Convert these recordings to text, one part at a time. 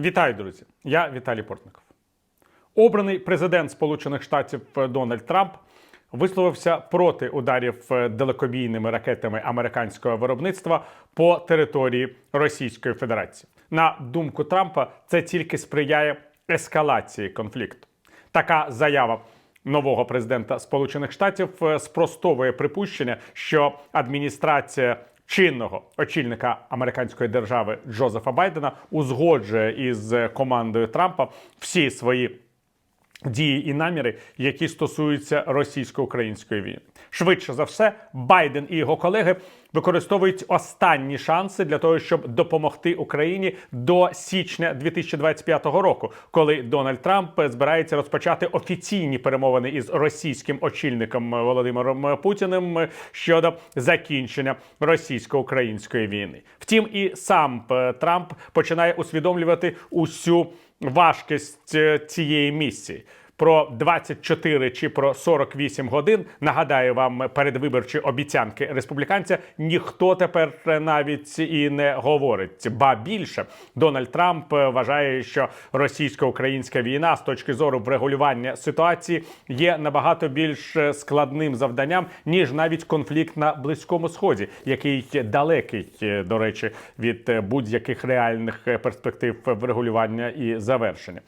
Вітаю, друзі! Я Віталій Портников. Обраний президент Сполучених Штатів Дональд Трамп висловився проти ударів далекобійними ракетами американського виробництва по території Російської Федерації. На думку Трампа, це тільки сприяє ескалації конфлікту. Така заява нового президента Сполучених Штатів е, спростовує припущення, що адміністрація чинного очільника американської держави Джозефа Байдена узгоджує із командою Трампа всі свої. Дії і наміри, які стосуються російсько-української війни, швидше за все, Байден і його колеги використовують останні шанси для того, щоб допомогти Україні до січня 2025 року, коли Дональд Трамп збирається розпочати офіційні перемовини із російським очільником Володимиром Путіним щодо закінчення російсько-української війни. Втім, і сам Трамп починає усвідомлювати усю важкість е, цієї місії. Про 24 чи про 48 годин нагадаю вам передвиборчі обіцянки республіканця. Ніхто тепер навіть і не говорить. Ба більше Дональд Трамп вважає, що російсько-українська війна з точки зору врегулювання ситуації є набагато більш складним завданням ніж навіть конфлікт на близькому сході, який далекий, до речі, від будь-яких реальних перспектив врегулювання і завершення.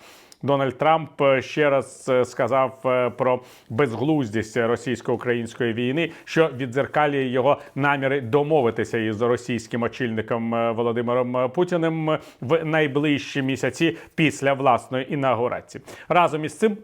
Дональд Трамп ще раз сказав про безглуздість російсько-української війни, що віддзеркалює його наміри домовитися із російським очільником Володимиром Путіним в найближчі місяці після власної інаугурації. Разом із цим.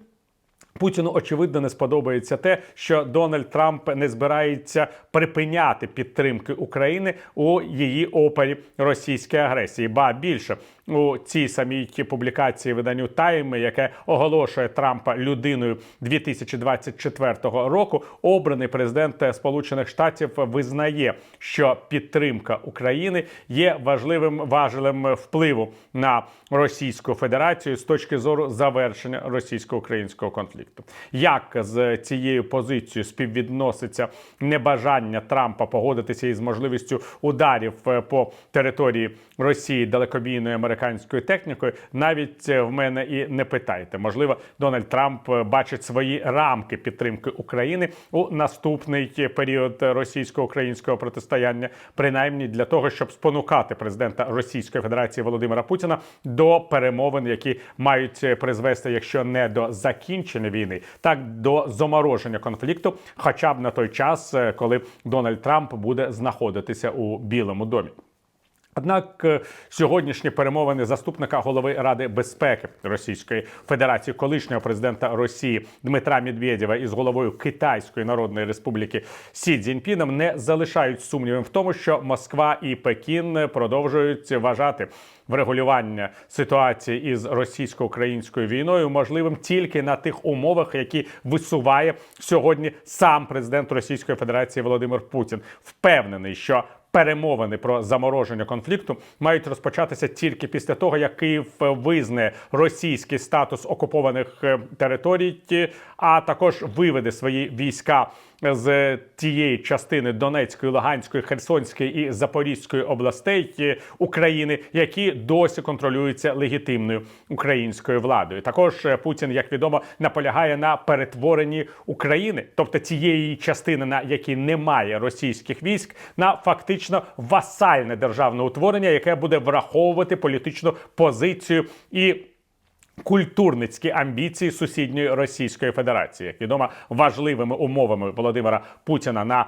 Путіну очевидно не сподобається те, що Дональд Трамп не збирається припиняти підтримки України у її опері російської агресії. Ба більше у цій самій публікації виданню Тайм, яке оголошує Трампа людиною 2024 року, обраний президент Сполучених Штатів визнає, що підтримка України є важливим важелем впливу на Російську Федерацію з точки зору завершення російсько-українського конфлікту. Як з цією позицією співвідноситься небажання Трампа погодитися із можливістю ударів по території Росії далекобійної американською технікою, навіть в мене і не питайте. Можливо, Дональд Трамп бачить свої рамки підтримки України у наступний період російсько-українського протистояння, принаймні для того, щоб спонукати президента Російської Федерації Володимира Путіна до перемовин, які мають призвести, якщо не до закінчення війни, так до замороження конфлікту, хоча б на той час, коли Дональд Трамп буде знаходитися у Білому домі. Однак сьогоднішні перемовини заступника голови Ради безпеки Російської Федерації, колишнього президента Росії Дмитра Медведєва із головою Китайської Народної Республіки Сі Цзіньпіном не залишають сумнівів в тому, що Москва і Пекін продовжують вважати врегулювання ситуації із російсько-українською війною можливим тільки на тих умовах, які висуває сьогодні сам президент Російської Федерації Володимир Путін, впевнений, що Перемовини про замороження конфлікту мають розпочатися тільки після того, як Київ визнає російський статус окупованих територій, а також виведе свої війська з тієї частини Донецької, Луганської, Херсонської і Запорізької областей України, які досі контролюються легітимною українською владою. Також Путін, як відомо, наполягає на перетворенні України, тобто тієї частини, на якій немає російських військ, на фактично васальне державне утворення, яке буде враховувати політичну позицію і культурницькі амбіції сусідньої Російської Федерації, як відомо, важливими умовами Володимира Путіна на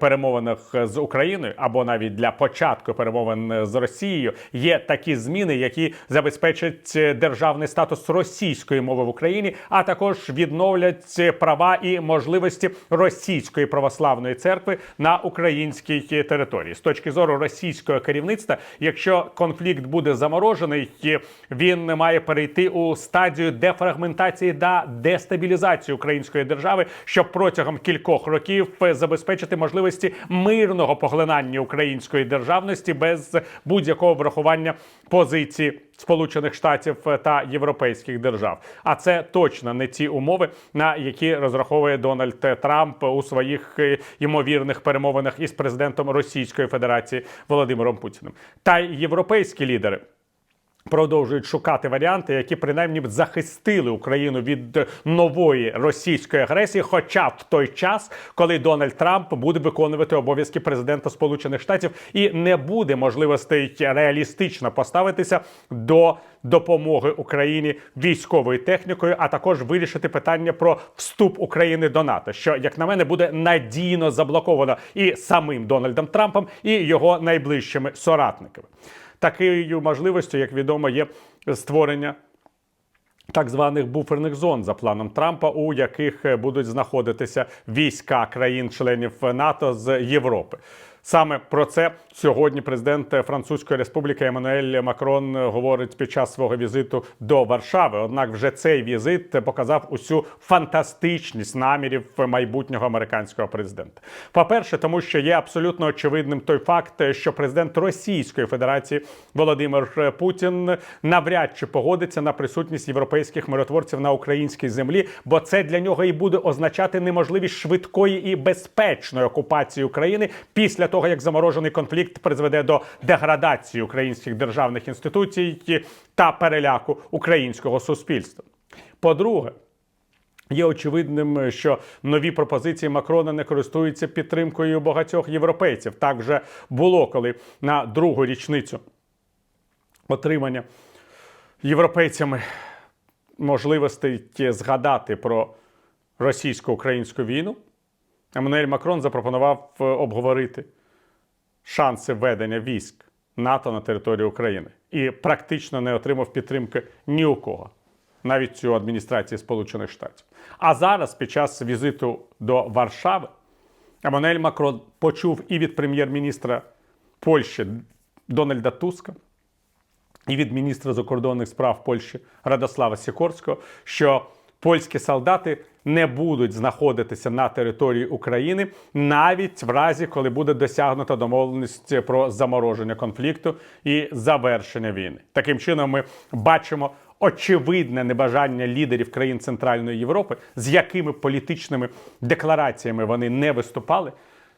Перемовинах з Україною або навіть для початку перемовин з Росією є такі зміни, які забезпечать державний статус російської мови в Україні, а також відновлять права і можливості російської православної церкви на українській території з точки зору російського керівництва. Якщо конфлікт буде заморожений, він має перейти у стадію дефрагментації та дестабілізації української держави, щоб протягом кількох років забезпечити можливості мирного поглинання української державності без будь-якого врахування позиції Сполучених Штатів та європейських держав. А це точно не ті умови, на які розраховує Дональд Трамп у своїх ймовірних перемовинах із президентом Російської Федерації Володимиром Путіним. Та й європейські лідери Продовжують шукати варіанти, які принаймні б захистили Україну від нової російської агресії, хоча в той час, коли Дональд Трамп буде виконувати обов'язки президента Сполучених Штатів і не буде можливостей реалістично поставитися до допомоги Україні військовою технікою, а також вирішити питання про вступ України до НАТО, що як на мене буде надійно заблоковано і самим Дональдом Трампом, і його найближчими соратниками. Такою можливістю, як відомо, є створення так званих буферних зон за планом Трампа, у яких е, будуть знаходитися війська країн-членів НАТО з Європи. Саме про це сьогодні президент Французької Республіки Еммануель Макрон говорить під час свого візиту до Варшави. Однак, вже цей візит показав усю фантастичність намірів майбутнього американського президента. По-перше, тому що є абсолютно очевидним той факт, що президент Російської Федерації Володимир Путін навряд чи погодиться на присутність європейських миротворців на українській землі, бо це для нього і буде означати неможливість швидкої і безпечної окупації України після того, як заморожений конфлікт призведе до деградації українських державних інституцій та переляку українського суспільства. По-друге, Є очевидним, що нові пропозиції Макрона не користуються підтримкою багатьох європейців. Так вже було, коли на другу річницю отримання європейцями можливостей згадати про російсько-українську війну. Еммануель Макрон запропонував е, обговорити шанси введення військ НАТО на територію України і практично не отримав підтримки ні у кого, навіть цю адміністрації Сполучених Штатів. А зараз, під час візиту до Варшави, Еммануель Макрон почув і від прем'єр-міністра Польщі Дональда Туска, і від міністра закордонних справ Польщі Радослава Сікорського, що польські солдати не будуть знаходитися на території України навіть в разі, коли буде досягнута домовленість про замороження конфлікту і завершення війни. Таким чином, ми бачимо очевидне небажання лідерів країн Центральної Європи, з якими політичними деклараціями вони не виступали.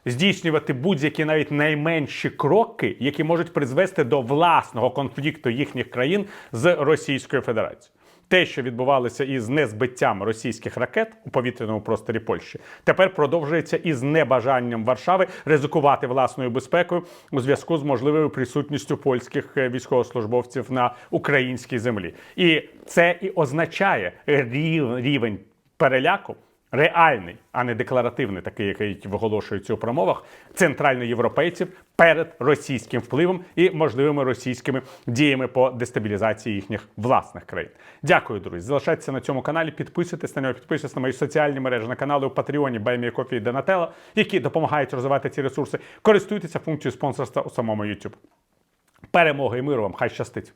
Здійснювати будь-які навіть найменші кроки, які можуть призвести до власного конфлікту їхніх країн з Російською Федерацією. Те, що відбувалося із незбиттям російських ракет у повітряному просторі Польщі, тепер продовжується із небажанням Варшави ризикувати власною безпекою у зв'язку з можливою присутністю польських е, військовослужбовців на українській землі. І це і означає рівень переляку. Реальний, а не декларативний, такий, який виголошується у промовах центральноєвропейців перед російським впливом і можливими російськими діями по дестабілізації їхніх власних країн. Дякую, друзі. Залишайтеся на цьому каналі, підписуйтесь на нього, підписуйтесь на мої соціальні мережі на канали у Патреоні, Баймікофі і Донателло, які допомагають розвивати ці ресурси. Користуйтеся функцією спонсорства у самому YouTube. Перемоги і миру вам! Хай щастить!